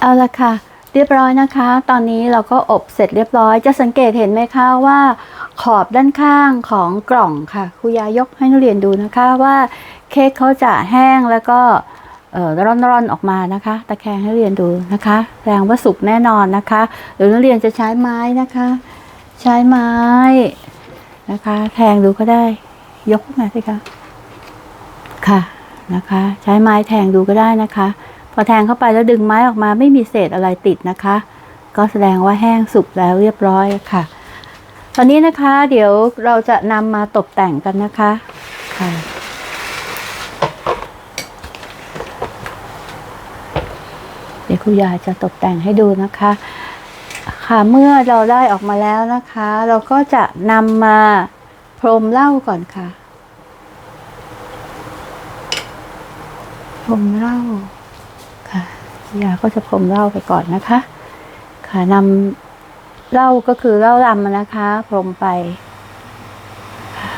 เอาละค่ะ เรียบร้อยนะคะ ตอนนี้เราก็อบเสร็จเรียบร้อย จะสังเกตเห็นไหมคะว่า ขอบด้านข้างของกล่องค่ะครูยายกให้นักเรียนดูนะคะว่าเค้กเขาจะแห้งแล้วก็เอ่อร่อนๆออกมานะคะ ตะแคงให้เรียนดูนะคะแสดงว่าสุกแน่นอนนะคะ หรือนักเรียนจะใช้ไม้นะคะ ใช้ไม้นะคะ แทงดูก็ได้ ยกขึ้นมาสิคะค่ะนะคะ ใช้ไม้แทงดูก็ได้นะคะ พอแทงเข้าไปแล้วดึงไม้ออกมาไม่มีเศษอะไรติดนะคะ ก็แสดงว่าแห้งสุกแล้วเรียบร้อยค่ะ ตอนนี้นะคะเดี๋ยวเราจะนำมาตกแต่งกันนะคะค่ะเดี๋ยวครูยาจะตกแต่งให้ดูนะคะ ค่ะเมื่อเราได้ออกมาแล้วนะคะ เราก็จะนำมาพรมเหล้าก่อนค่ะ พรมเหล้า ค่ะครูยาก็จะพรมเหล้าไปก่อนนะคะ ค่ะนำเหล้าก็คือเหล้าลำนะคะ พรมไปค่ะ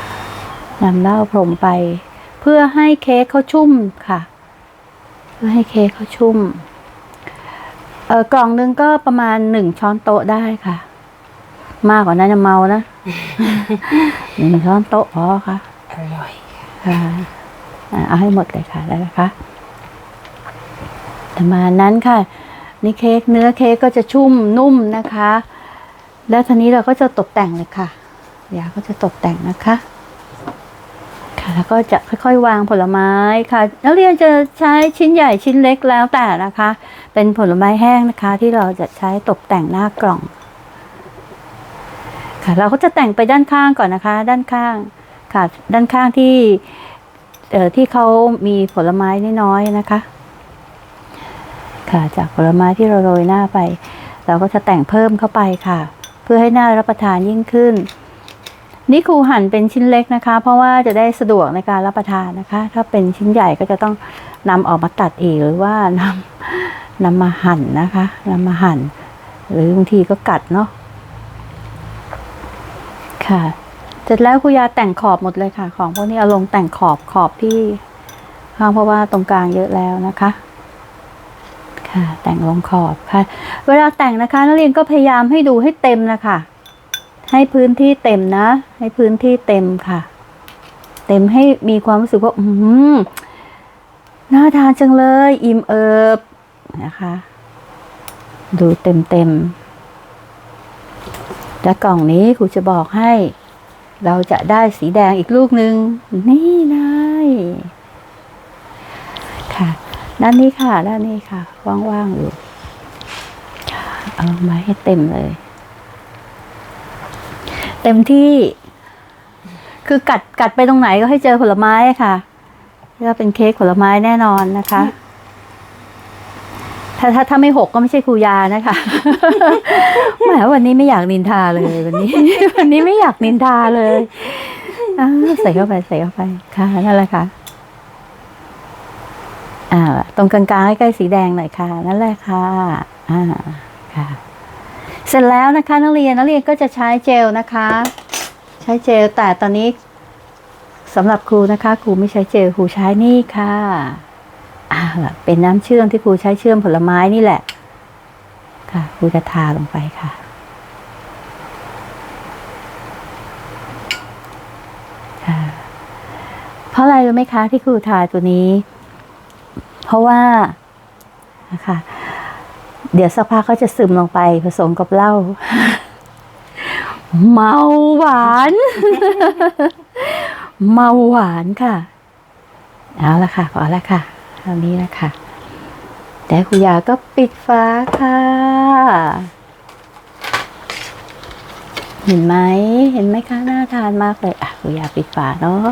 นำเหล้าพรมไป เพื่อให้เค้กเขาชุ่มค่ะ เพื่อให้เค้กเขาชุ่มเออกล่องหนึงก็ประมาณหนึ่งช้อนโต๊ะได้ค่ะ มากกว่านั้นจะเมานะหนึ่งช้อนโต๊ะพอค่ะ อร่อยค่ะอ่าเอาให้หมดเลยค่ะได้ไหมคะ ประมาณนั้นค่ะ นี่เค้กเนื้อเค้กก็จะชุ่มนุ่มนะคะ แล้วทีนี้เราก็จะตกแต่งเลยค่ะยาก็จะตกแต่งนะคะ ค่ะ แล้วก็จะค่อยๆ วางผลไม้ค่ะ นักเรียนจะใช้ชิ้นใหญ่ชิ้นเล็กแล้วแต่นะคะ เป็นผลไม้แห้งนะคะ ที่เราจะใช้ตกแต่งหน้ากล่อง ค่ะ เราก็จะแต่งไปด้านข้างก่อนนะคะ ด้านข้างค่ะ ด้านข้างที่เอ่อที่เขามีผลไม้น้อยๆนะคะ ค่ะ จากผลไม้ที่เราโรยหน้าไป เราก็จะแต่งเพิ่มเข้าไปค่ะ เพื่อให้หน่ารับประทานยิ่งขึ้น นี่ครูหั่นเป็นชิ้นเล็กนะคะ เพราะว่าจะได้สะดวกในการรับประทานนะคะ ถ้าเป็นชิ้นใหญ่ก็จะต้องนำออกมาตัดอีกหรือว่านำนำมาหั่นนะคะนำมาหั่น หรือบางทีก็กัดเนาะค่ะ เสร็จแล้วครูยาแต่งขอบหมดเลยค่ะ ของพวกนี้เอาลงแต่งขอบขอบที่ข้างเพราะว่าตรงกลางเยอะแล้วนะคะ ค่ะแต่งลงขอบค่ะ เวลาแต่งนะคะ นักเรียนก็พยายามให้ดูให้เต็มนะคะ ให้พื้นที่เต็มนะ ให้พื้นที่เต็มค่ะ เต็มให้มีความรู้สึกว่า อืมน่าทานจังเลย อิ่มเอิบนะคะ ดูเต็มเต็มและกล่องนี้ครูจะบอกให้ เราจะได้สีแดงอีกลูกหนึ่งนี่นาย ด้านนี้ค่ะ ด้านนี้ค่ะ ว่างๆอยู่ เอามาให้เต็มเลย เต็มที่ คือกัดกัดไปตรงไหนก็ให้เจอผลไม้ค่ะก็เป็นเค้กผลไม้แน่นอนนะคะ ถ้าถ้าถ้าไม่หกก็ไม่ใช่ครูยานะคะแหมวันนี้ไม่อยากนินทาเลยวันนี้ วันนี้ไม่อยากนินทาเลยใส่เข้าไปใส่เข้าไปค่ะนั่นแหละค่ะ อ่าตรงกลางๆใกล้ๆสีแดงหน่อยค่ะ นั่นแหละค่ะอ่าค่ะ เสร็จแล้วนะคะนักเรียนนักเรียนก็จะใช้เจลนะคะ ใช้เจลแต่ตอนนี้สำหรับครูนะคะ ครูไม่ใช้เจลครูใช้นี่ค่ะอ่าเป็นน้ำเชื่อมที่ครูใช้เชื่อมผลไม้นี่แหละ ค่ะครูจะทาลงไปค่ะค่ะเพราะอะไรรู้ไหมคะที่ครูทาตัวนี้ ราะว่านะคะเดี๋ยวสักพักเขาจะซึมลงไปผสมกับเหล้าเมาหวาน เมาหวานค่ะ เอาละค่ะพอละค่ะเท่านี้ละค่ะแต่ครูยาก็ปิดฟ้าค่ะ เห็นไหมเห็นไหมคะน่าทานมากเลยอะครูยาปิดฝาเนาะ